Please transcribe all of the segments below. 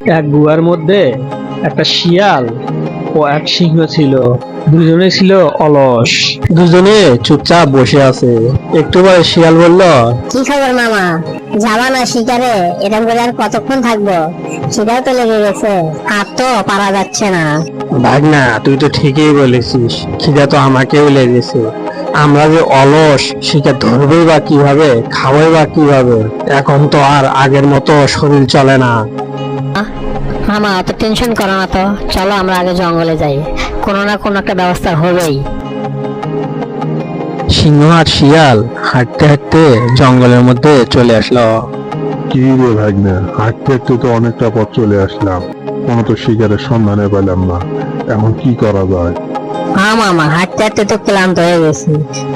এক গুহার মধ্যে একটা শিয়াল ও এক সিংহ ছিল। দুজনে ছিল অলস। দুজনে চুপচাপ বসে আছে। একটু পরে শিয়াল বলল কি খবর মামা? যাবা না শিকারে এরকম করে আর কতক্ষণ থাকব? খিদাও তো লেগে গেছে। আর তো পারা যাচ্ছে না। ভাগনা তুই তো ঠিকই বলেছিস খিদা তো আমাকেও লেগেছে। আমরা যে অলস শিকার ধরবেই বা কীভাবে খাবোই বা কীভাবে এখন তো আর আগের মতো শরীর চলে না। মামা অত টেনশন করো না তো। চলো আমরা আগে জঙ্গলে যাই। কোনো না কোনো একটা ব্যবস্থা হবেই। সিংহ আর শিয়াল হাঁটতে হাঁটতে জঙ্গলের মধ্যে চলে আসলো। কি রে ভাগ্নে হাঁটতে হাঁটতে তো অনেকটা পথ চলে আসলাম। কোনো তো শিকারের সন্ধানে পেলাম না। এমন কি করা যায়? হ্যাঁ মামা হাঁটতে হাঁটতে তো ক্লান্ত হয়ে গেছি।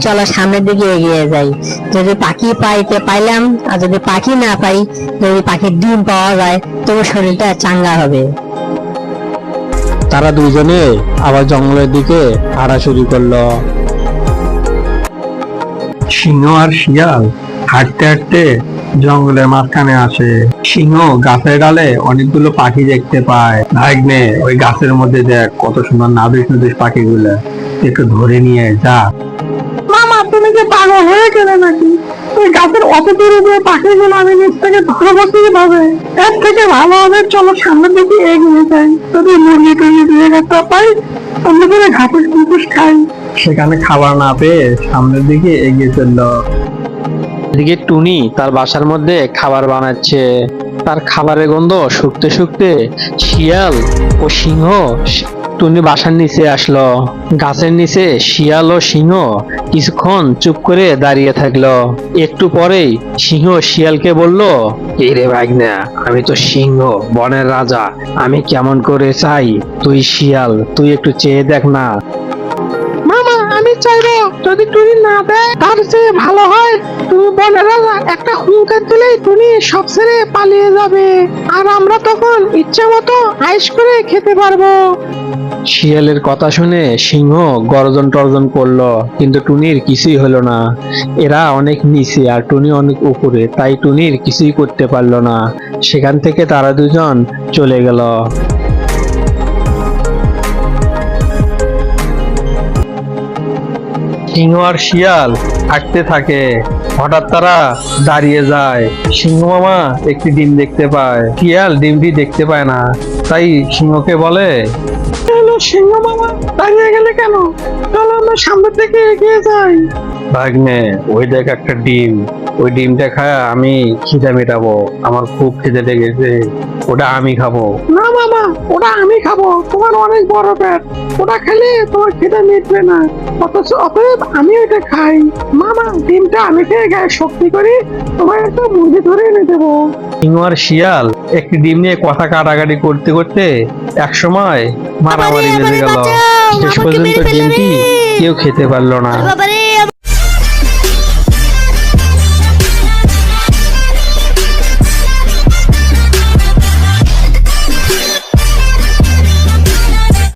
চলো সামনের দিকে এগিয়ে যাই। যদি পাখি পাইতে পাইলাম আর যদি পাখি না পাই যদি পাখির ডিম পাওয়া যায় তবু শরীরটা চাঙ্গা হবে। তারা দুইজনে আবার জঙ্গলের দিকে হাঁটা শুরু করল। সিংহ আর শিয়াল হাঁটতে হাঁটতে জঙ্গলের মাঝখানে আসে। সিংহ গাছের ডালে অনেকগুলো পাখি দেখতে পায়। ভাগ্নে ওই গাছের মধ্যে দেখ কত সুন্দর নাবিশ নাবিশ পাখিগুলো। একটু ধরে নিয়ে যা। মামা তুমি যে পাগল হয়ে গেলে নাকি? ওই গাছের অত দূরে পাখিগুলো আমি নিচ থেকে ধরবো কীভাবে এর থেকে ভালো হবে চলো সামনের দিকে এগিয়ে যাই। যদি মুরগি টুরগি দুই একটা পাই আমরা করে ঘুপুস খাই। সেখানে খাবার না পেয়ে সামনের দিকে এগিয়ে চলল। এদিকে টুনি তার বাসার মধ্যে খাবার বানাচ্ছে। তার খাবারের গন্ধ শুকতে শুকতে শিয়াল ও সিংহ টুনি বাসার নিচে আসলো। গাছের নিচে শিয়াল ও সিংহ কিছুক্ষণ চুপ করে দাঁড়িয়ে থাকল। একটু পরেই সিংহ শিয়ালকে বলল এই রে ভাগনা, আমি তো সিংহ, বনের রাজা। আমি কেমন করে চাই? তুই শিয়াল, তুই একটু চেয়ে দেখ না। যদি টুনি না দেয়, তার চেয়ে ভালো হয়। তুমি একটা হুঙ্কার দিলেই টুনি সব ছেড়ে পালিয়ে যাবে। আর আমরা তখন ইচ্ছে মতো আইস করে খেতে পারব। শিয়ালের কথা শুনে সিংহ গর্জন টর্জন করল, কিন্তু টুনির কিছুই হলো না। এরা অনেক নিচে আর টুনি অনেক উপরে, তাই টুনির কিছুই করতে পারল না। সেখান থেকে তারা দুজন চলে গেল। সিংহ আর শিয়াল হাঁটতে থাকে। হঠাৎ তারা দাঁড়িয়ে যায়। সিংহ মামা একটি ডিম দেখতে পায়। শিয়াল ডিমটি দেখতে পায় না। তাই সিংহকে বলে সিংহ মামা, দাঁড়িয়ে গেলে কেন? চলো আমরা সামনের দিকে এগিয়ে যাই। ভাগ্নে, ওই দেখ একটা ডিম। ওই ডিমটা খায় আমি খিদে মেটাবো। আমার খুব খিদে লেগেছে। ওটা আমি খাব। না মামা ওটা আমি খাব। তোমার অনেক বড় পেট। ওটা খেলে তোমার খিদে মিটবে না। অথচ অতএব আমি ওটা খাই। মামা ডিমটা আমি খেয়ে গায়ে শক্তি করি তোমার একটা মুরগি ধরে এনে দেবো। সিংহ আর শিয়াল একটি ডিম নিয়ে কথা কাটাকাটি করতে করতে এক সময় মারামারি বেঁধে গেল। শেষ পর্যন্ত ডিমটি কেউ খেতে পারল না।